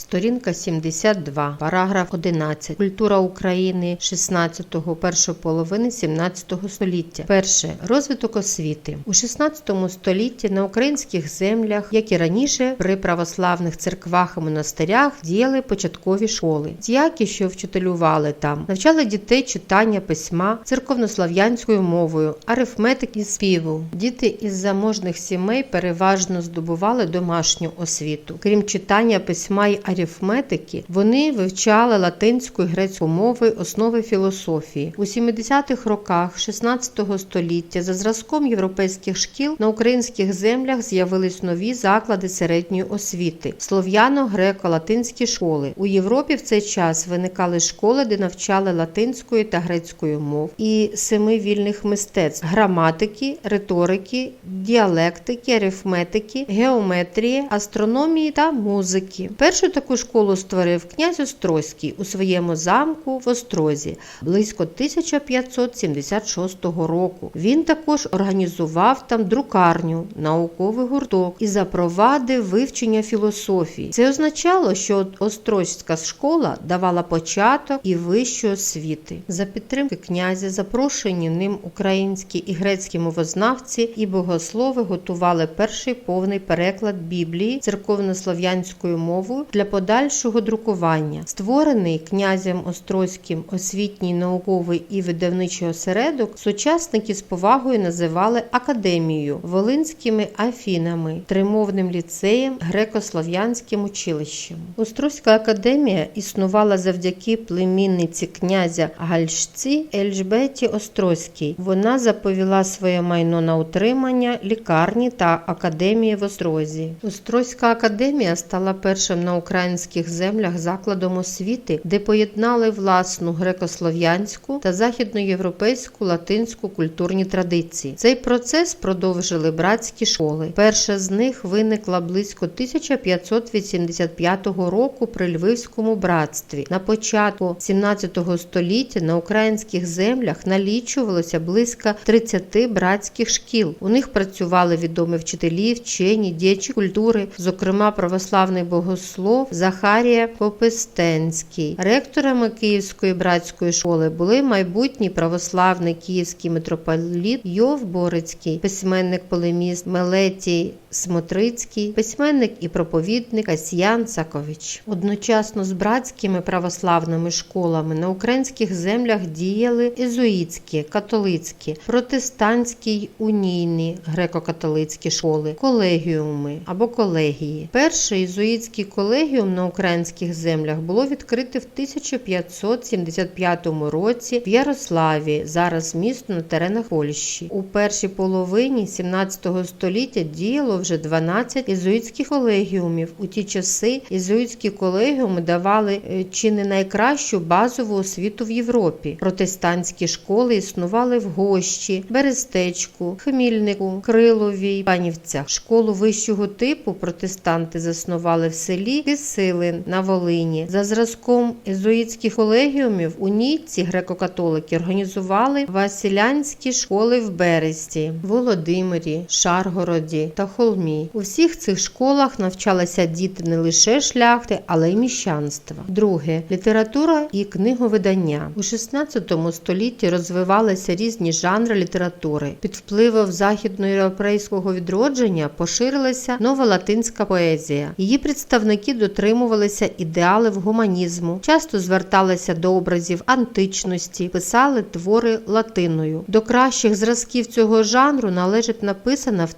Сторінка 72, параграф 11. Культура України 16-го, першої половини 17 століття. Перше. Розвиток освіти. У 16 столітті на українських землях, як і раніше, при православних церквах і монастирях діяли початкові школи. Діяки, що вчителювали там, навчали дітей читання письма церковнослов'янською мовою, арифметики і співу. Діти із заможних сімей переважно здобували домашню освіту. Крім читання письма й арифметики, вони вивчали латинську і грецьку мови, основи філософії. У 70-х роках 16 століття за зразком європейських шкіл на українських землях з'явились нові заклади середньої освіти слов'яно-греко-латинські школи. У Європі в цей час виникали школи, де навчали латинської та грецької мов і семи вільних мистецтв граматики, риторики, діалектики, арифметики, геометрії, астрономії та музики. Першу таку школу створив князь Острозький у своєму замку в Острозі близько 1576 року. Він також організував там друкарню, науковий гурток і запровадив вивчення філософії. Це означало, що Острозька школа давала початок і вищої освіти. За підтримки князя, запрошені ним українські і грецькі мовознавці і богослови готували перший повний переклад Біблії церковнослов'янською мовою для подальшого друкування. Створений князем Острозьким освітній науковий і видавничий осередок сучасники з повагою називали академією, волинськими афінами, тримовним ліцеєм, греко-слов'янським училищем. Острозька академія існувала завдяки племінниці князя Гальшці Ельжбеті Острозькій. Вона заповіла своє майно на утримання лікарні та академії в Острозі. Острозька академія стала першим на українських землях закладом освіти, де поєднали власну греко-слов'янську та західноєвропейську латинську культурні традиції. Цей процес продовжили братські школи. Перша з них виникла близько 1585 року при Львівському братстві. На початку 17 століття на українських землях налічувалося близько 30 братських шкіл. У них працювали відомі вчителі, вчені, діячі культури, зокрема православний богослов Захарія Попестенський. Ректорами Київської братської школи були майбутній православний київський митрополіт Йов Борицький, письменник полеміст Мелетій Смотрицький, письменник і проповідник Касьян Сакович. Одночасно з братськими православними школами на українських землях діяли езуїтські, католицькі, протестантські й унійні греко-католицькі школи, колегіуми або колегії. Перший ізуїтський колегіум на українських землях було відкрите в 1575 році в Ярославі, зараз місто на теренах Польщі. У першій половині 17 століття діяло вже 12 ізуїтських колегіумів. У ті часи ізуїтські колегіуми давали е, чи не найкращу базову освіту в Європі. Протестантські школи існували в Гощі, Берестечку, Хмільнику, Крилові, Панівцях. Школу вищого типу протестанти заснували в селі Кисилин на Волині. За зразком езуїтських колегіумів у Ніцці греко-католики організували василянські школи в Бересті, Володимирі, Шаргороді та Холмі. У всіх цих школах навчалися діти не лише шляхти, але й міщанства. Друге література і книговидання у 16 столітті розвивалися різні жанри літератури. Під впливом західноєвропейського відродження поширилася нова латинська поезія. Її представники дотримувалися ідеалів гуманізму, часто зверталися до образів античності, писали твори латиною. До кращих зразків цього жанру належить написана в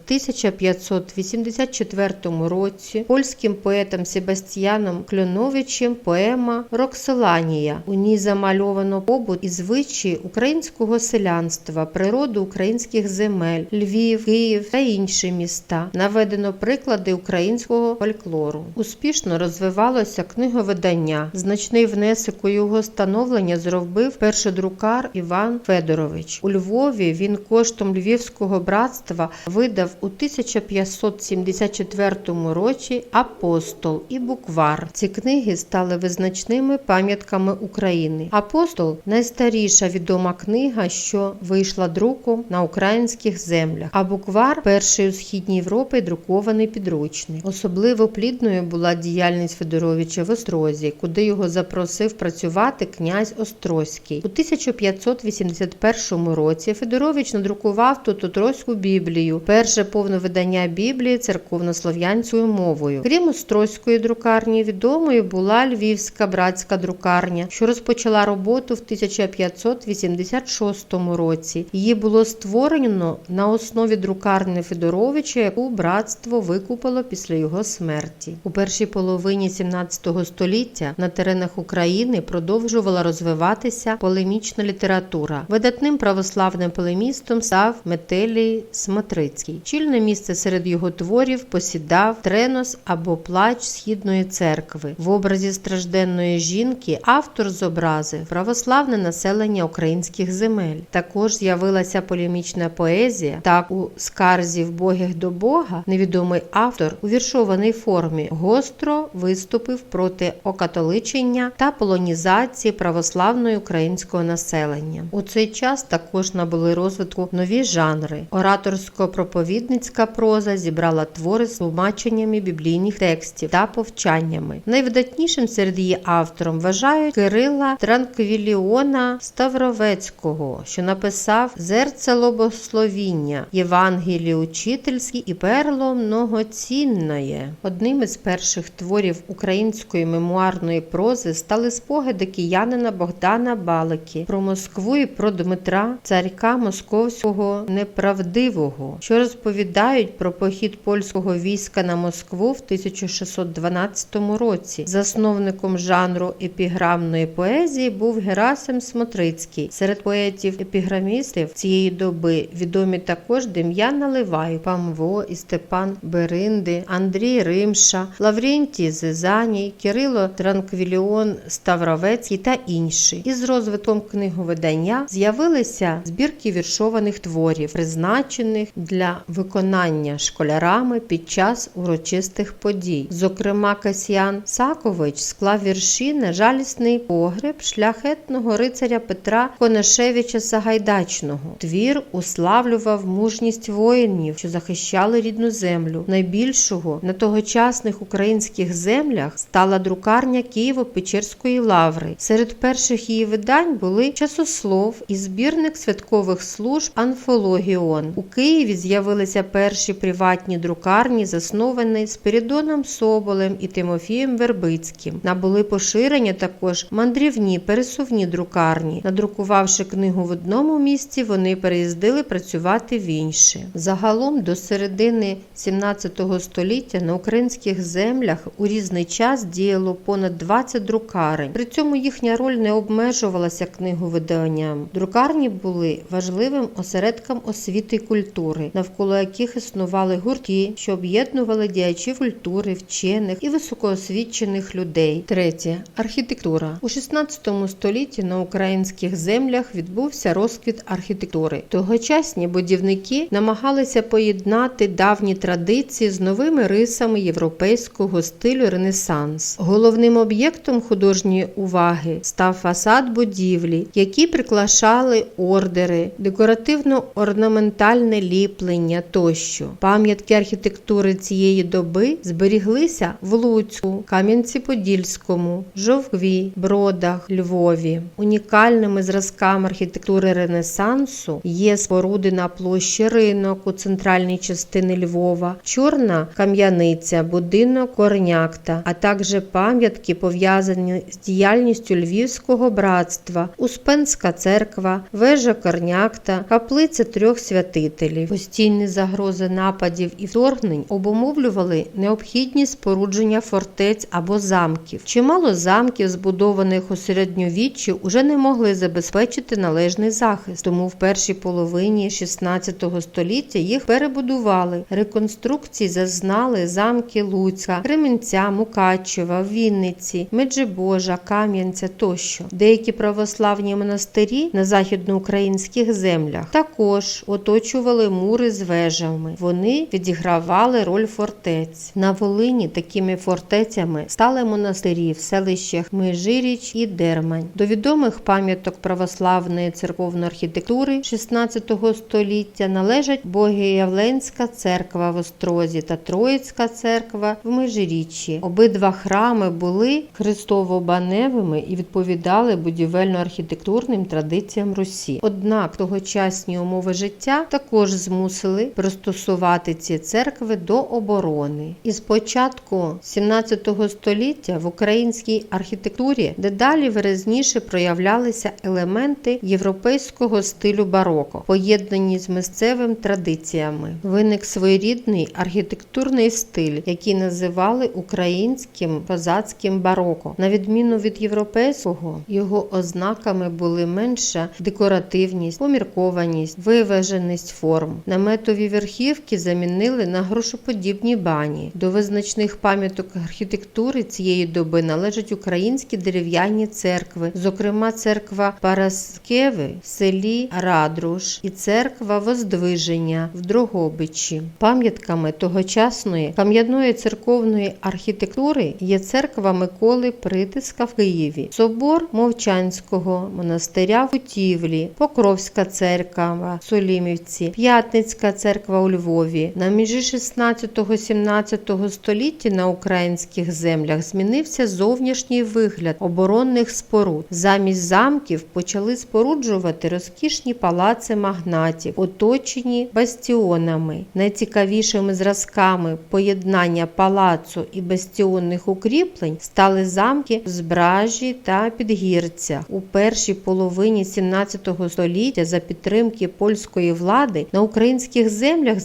1584 році польським поетом Себастьяном Кльоновичем поема Роксоланія. У ній замальовано побут і звичаї українського селянства, природу українських земель, Львів, Київ та інші міста. Наведено приклади українського фольклору. Успішно розвивалося книговидання. Значний внесок у його становлення зробив першодрукар Іван Федорович. У Львові він коштом Львівського братства видав у 1500 1674 році Апостол і Буквар. Ці книги стали визначними пам'ятками України. Апостол найстаріша відома книга, що вийшла друком на українських землях. А буквар перший у східній Європі друкований підручник. Особливо плідною була діяльність Федоровича в Острозі, куди його запросив працювати князь Острозький. У 1581 році Федорович надрукував тут Острозьку Біблію, перше повне видання Біблії церковнослов'янською мовою. Крім Острозької друкарні, відомою була Львівська братська друкарня, що розпочала роботу в 1586 році. Її було створено на основі друкарні Федоровича, яку братство викупило після його смерті. У першій половині 17 століття на теренах України продовжувала розвиватися полемічна література. Видатним православним полемістом став Метелій Смотрицький. Чільне місце серед його творів посідав тренос або плач східної церкви. В образі стражденної жінки автор зобразив православне населення українських земель. Також з'явилася полемічна поезія. Так у скарзі вбогих до Бога невідомий автор у віршованій формі гостро виступив проти окатоличення та полонізації православної українського населення. У цей час також набули розвитку нові жанри. Ораторсько-проповідницька проза зібрала твори з тлумаченнями біблійних текстів та повчаннями. Найвидатнішим серед її автором вважають Кирила Транквіліона Ставровецького, що написав зерцело богословіння, Євангеліє учительські і перло многоцінне. Одним із перших творів української мемуарної прози стали спогади киянина Богдана Балики про Москву і про Дмитра, царька московського неправдивого, що розповідають про похід польського війська на Москву в 1612 році. Засновником жанру епіграмної поезії був Герасим Смотрицький. Серед поетів-епіграмістів цієї доби відомі також Дем'ян Наливай, Памво і Степан Беринди, Андрій Римша, Лаврентій Зизаній, Кирило Транквіліон Ставровецький та інші. Із розвитком книговидання з'явилися збірки віршованих творів, призначених для виконання школярами під час урочистих подій. Зокрема, Касьян Сакович склав вірші на жалісний погреб шляхетного рицаря Петра Конашевича Сагайдачного. Твір уславлював мужність воїнів, що захищали рідну землю. Найбільшого на тогочасних українських землях стала друкарня Києво-Печерської лаври. Серед перших її видань були часослов і збірник святкових служб Анфологіон. У Києві з'явилися перші приватні друкарні, засновані Спиридоном Соболем і Тимофієм Вербицьким. Набули поширення також мандрівні пересувні друкарні. Надрукувавши книгу в одному місці, вони переїздили працювати в інше. Загалом до середини 17 століття на українських землях у різний час діяло понад 20 друкарень. При цьому їхня роль не обмежувалася книговиданням. Друкарні були важливим осередком освіти й культури, навколо яких існували гуртки, що об'єднували діячів культури, вчених і високоосвічених людей. Третє архітектура у 16 столітті на українських землях відбувся розквіт архітектури. Тогочасні будівники намагалися поєднати давні традиції з новими рисами європейського стилю Ренесанс. Головним об'єктом художньої уваги став фасад будівлі, які приклашали ордери, декоративно-орнаментальне ліплення тощо. Пам'ятки архітектури цієї доби зберіглися в Луцьку, Кам'янці-Подільському, Жовкві, Бродах, Львові. Унікальними зразками архітектури Ренесансу є споруди на площі ринок у центральній частині Львова, чорна кам'яниця, будинок Корнякта, а також пам'ятки пов'язані з діяльністю Львівського братства, Успенська церква, вежа Корнякта, каплиця трьох святителів. Постійні загрози нападів і вторгнень обумовлювали необхідність спорудження фортець або замків. Чимало замків, збудованих у середньовіччі, уже не могли забезпечити належний захист, тому в першій половині 16 століття їх перебудували. Реконструкції зазнали замки Луцька, Кременця, Мукачева, Вінниці, Меджибожа, Кам'янця тощо. Деякі православні монастирі на західноукраїнських землях також оточували мури з вежами. Вони Відігравали роль фортець. На Волині такими фортецями стали монастирі в селищах Межиріч і Дермань. До відомих пам'яток православної церковної архітектури 16 століття належать Богоявленська церква в Острозі та Троїцька церква в Межиріччі. Обидва храми були христово-баневими і відповідали будівельно-архітектурним традиціям Русі. Однак тогочасні умови життя також змусили пристосувати ці церкви до оборони. І з початку 17 століття в українській архітектурі дедалі виразніше проявлялися елементи європейського стилю бароко, поєднані з місцевим традиціями. Виник своєрідний архітектурний стиль, який називали українським козацьким бароко. На відміну від європейського, його ознаками були менша декоративність, поміркованість, виваженість форм. Наметові верхівки замінили на грошоподібні бані. До визначних пам'яток архітектури цієї доби належать українські дерев'яні церкви, зокрема церква Параскеви в селі Радруш і церква Воздвиження в Дрогобичі. Пам'ятками тогочасної кам'яної церковної архітектури є церква Миколи Притиска в Києві, собор Мовчанського монастиря в Путівлі, Покровська церква в Солімівці, П'ятницька церква у Львові. На межі 16-17 столітті на українських землях змінився зовнішній вигляд оборонних споруд. Замість замків почали споруджувати розкішні палаци магнатів, оточені бастіонами. Найцікавішими зразками поєднання палацу і бастіонних укріплень стали замки в Збражі та Підгірцях. У першій половині 17 століття за підтримки польської влади на українських землях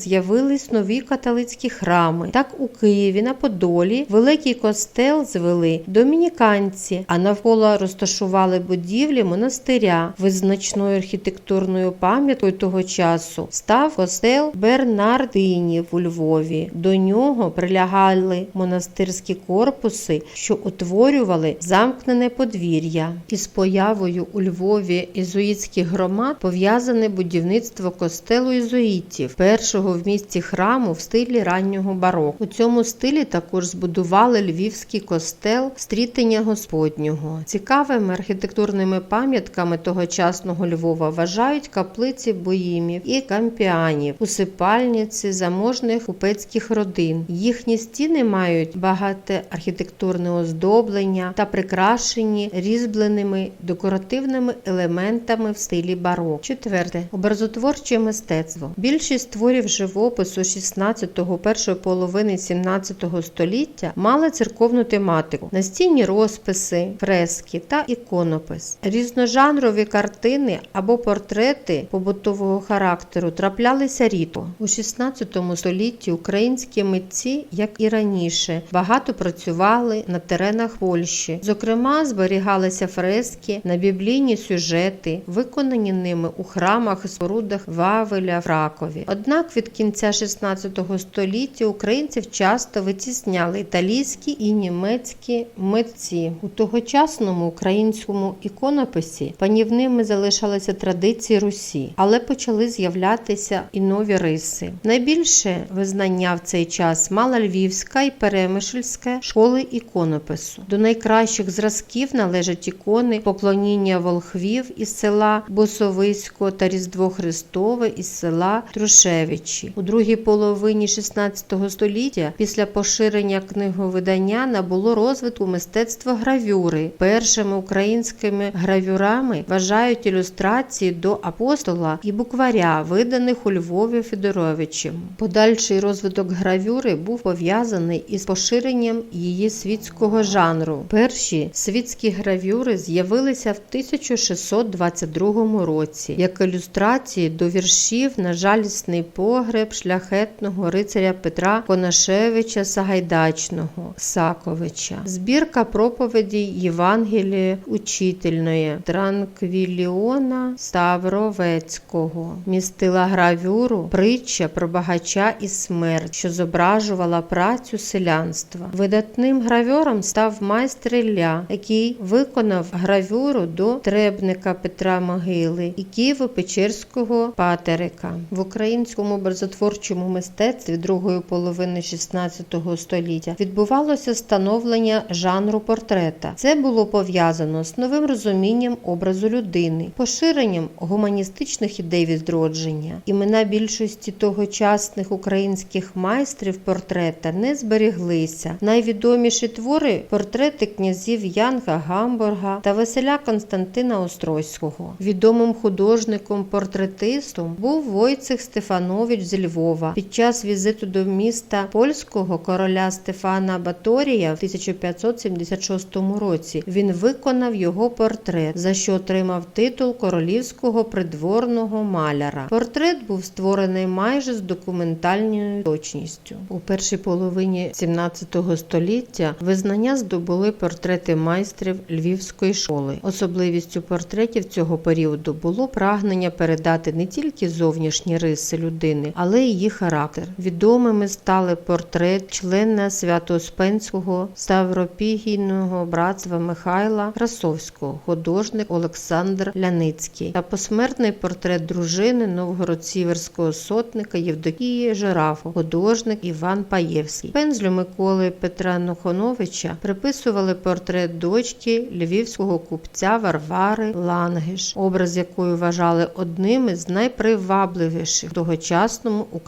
з'явились нові католицькі храми. Так у Києві на Подолі великий костел звели домініканці, а навколо розташували будівлі монастиря. Визначною архітектурною пам'яткою того часу став костел Бернардинів у Львові. До нього прилягали монастирські корпуси, що утворювали замкнене подвір'я. Із появою у Львові ізуїтських громад пов'язане будівництво костелу ізуїтів, першого в місті храму в стилі раннього бароко. У цьому стилі також збудували львівський костел стрітення Господнього. Цікавими архітектурними пам'ятками тогочасного Львова вважають каплиці боїмів і кампіанів, усипальниці заможних купецьких родин. Їхні стіни мають багате архітектурне оздоблення та прикрашені різьбленими декоративними елементами в стилі барок. Четверте образотворче мистецтво. Більшість творів живопису 16-го першої половини 17 століття мали церковну тематику, настінні розписи, фрески та іконопис. Різножанрові картини або портрети побутового характеру траплялися рідко. У 16 столітті українські митці, як і раніше, багато працювали на теренах Польщі. Зокрема, зберігалися фрески на біблійні сюжети, виконані ними у храмах і спорудах Вавеля в Ракові. Однак від кінця 16 століття українців часто витісняли італійські і німецькі митці. У тогочасному українському іконописі панівними залишалися традиції Русі, але почали з'являтися і нові риси. Найбільше визнання в цей час мала Львівська і Перемишльська школи іконопису. До найкращих зразків належать ікони поклоніння волхвів із села Босовисько та Різдво Христове із села Трушевичі. У другій половині 16 століття після поширення книговидання набуло розвитку мистецтва гравюри. Першими українськими гравюрами вважають ілюстрації до апостола і букваря, виданих у Львові Федоровичем. Подальший розвиток гравюри був пов'язаний із поширенням її світського жанру. Перші світські гравюри з'явилися в 1622 році як ілюстрації до віршів на жалісний погреб шляхетного рицаря Петра Конашевича Сагайдачного Саковича. Збірка проповідей Євангелія учительної Транквіліона Ставровецького містила гравюру притча про багача і смерть, що зображувала працю селянства. Видатним гравьором став майстер Ілля, який виконав гравюру до требника Петра Могили і Києво-Печерського патерика. В українському образотворчому творчому мистецтві другої половини XVI століття відбувалося становлення жанру портрета. Це було пов'язано з новим розумінням образу людини, поширенням гуманістичних ідей відродження. Імена більшості тогочасних українських майстрів портрета не зберіглися. Найвідоміші твори портрети князів Янга Гамбурга та Василя Константина Острозького. Відомим художником-портретистом був Войцех Стефанович з Львова. Під час візиту до міста польського короля Стефана Баторія в 1576 році він виконав його портрет, за що отримав титул королівського придворного маляра. Портрет був створений майже з документальною точністю. У першій половині 17 століття визнання здобули портрети майстрів Львівської школи. Особливістю портретів цього періоду було прагнення передати не тільки зовнішні риси людини, але й її характер. Відомими стали портрет члена Свято-Успенського Ставропігійного братства Михайла Красовського, художник Олександр Ляницький та посмертний портрет дружини новгород-сіверського сотника Євдокії Жирафу, художник Іван Паєвський. Пензлю Миколи Петра Нохоновича приписували портрет дочки львівського купця Варвари Лангеш, образ якої вважали одним із найпривабливіших тогочасному українському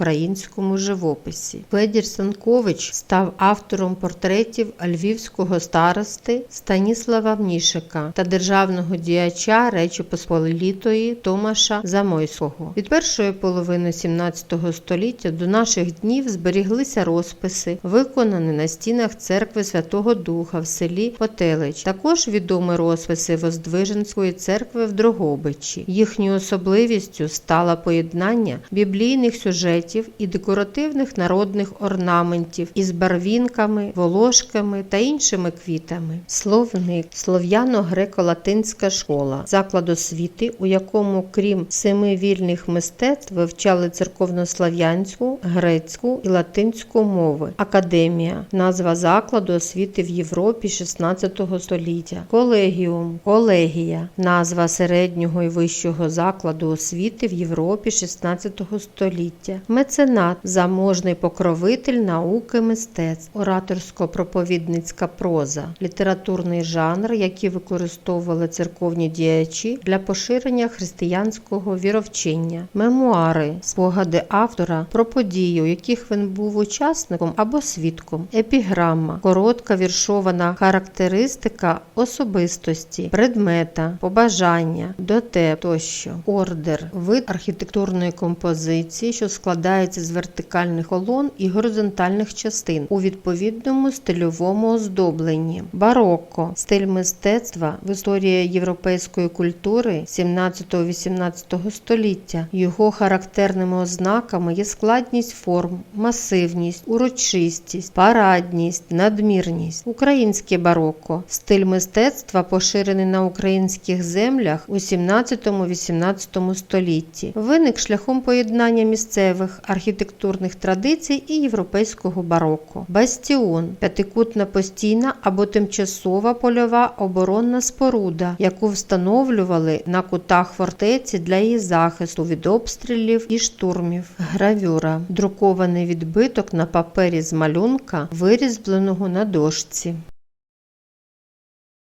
живописі. Федір Санкович став автором портретів львівського старости Станіслава Мнішика та державного діяча Речі Посполитої Томаша Замойського. Від першої половини 17 століття до наших днів зберіглися розписи, виконані на стінах церкви Святого Духа в селі Потелич. Також відомі розписи Воздвиженської церкви в Дрогобичі. Їхньою особливістю стало поєднання біблійних сюжетів і декоративних народних орнаментів із барвінками, волошками та іншими квітами. Словник слов'яно-греко-латинська школа, заклад освіти, у якому, крім семи вільних мистецтв, вивчали церковнослав'янську, грецьку і латинську мови. Академія назва закладу освіти в Європі 16 століття. Колегіум, колегія назва середнього і вищого закладу освіти в Європі 16 століття. Меценат заможний покровитель науки мистецтв, ораторсько-проповідницька проза, літературний жанр, який використовували церковні діячі для поширення християнського віровчення, мемуари, спогади автора про події, у яких він був учасником або свідком, епіграма, коротка віршована характеристика особистості, предмета, побажання, дотеп тощо, ордер, вид архітектурної композиції, що складається з вертикальних колон і горизонтальних частин у відповідному стильовому оздобленні. Барокко стиль мистецтва в історії європейської культури 17-18 століття. Його характерними ознаками є складність форм, масивність, урочистість, парадність, надмірність. Українське барокко стиль мистецтва поширений на українських землях у 17-18 столітті. Виник шляхом поєднання місцевих архітектурних традицій і європейського барокко. Бастіон п'ятикутна постійна або тимчасова польова оборонна споруда, яку встановлювали на кутах фортеці для її захисту від обстрілів і штурмів. Гравюра друкований відбиток на папері з малюнка, вирізбленого на дошці.